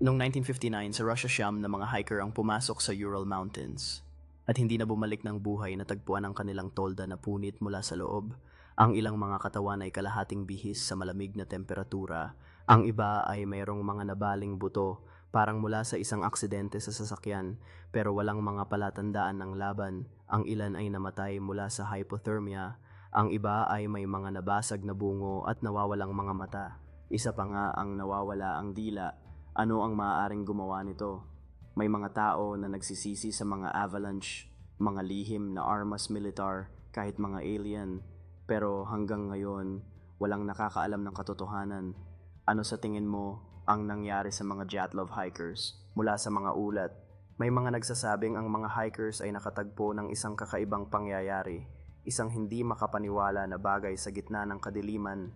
Noong 1959, sa Russia siyam na mga hiker ang pumasok sa Ural Mountains at hindi na bumalik ng buhay na tagpuan ang kanilang tolda na punit mula sa loob. Ang ilang mga katawan ay kalahating bihis sa malamig na temperatura. Ang iba ay mayroong mga nabaling buto parang mula sa isang aksidente sa sasakyan pero walang mga palatandaan ng laban. Ang ilan ay namatay mula sa hypothermia. Ang iba ay may mga nabasag na bungo at nawawalang mga mata. Isa pa nga ang nawawala ang dila. Ano ang maaaring gumawa nito? May mga tao na nagsisisi sa mga avalanche, mga lihim na armas militar, kahit mga alien. Pero hanggang ngayon, walang nakakaalam ng katotohanan. Ano sa tingin mo ang nangyari sa mga Jatlov hikers mula sa mga ulat? May mga nagsasabing ang mga hikers ay nakatagpo ng isang kakaibang pangyayari, isang hindi makapaniwala na bagay sa gitna ng kadiliman.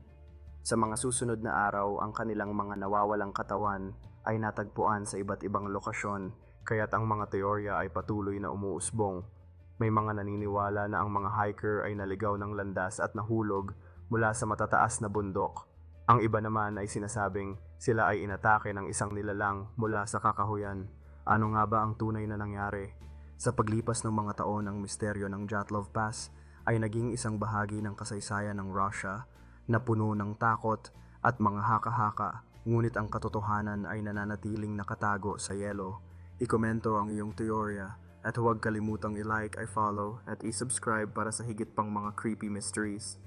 Sa mga susunod na araw, ang kanilang mga nawawalang katawan ay natagpuan sa iba't ibang lokasyon, kaya't ang mga teorya ay patuloy na umuusbong. May mga naniniwala na ang mga hiker ay naligaw ng landas at nahulog mula sa matataas na bundok. Ang iba naman ay sinasabing sila ay inatake ng isang nilalang mula sa kakahuyan. Ano nga ba ang tunay na nangyari? Sa paglipas ng mga taon ang misteryo ng Jatlov Pass ay naging isang bahagi ng kasaysayan ng Russia na puno ng takot at mga haka-haka ngunit ang katotohanan ay nananatiling nakatago sa yelo. Ikomento ang iyong teorya at huwag kalimutang i-like, i-follow at i-subscribe para sa higit pang mga creepy mysteries.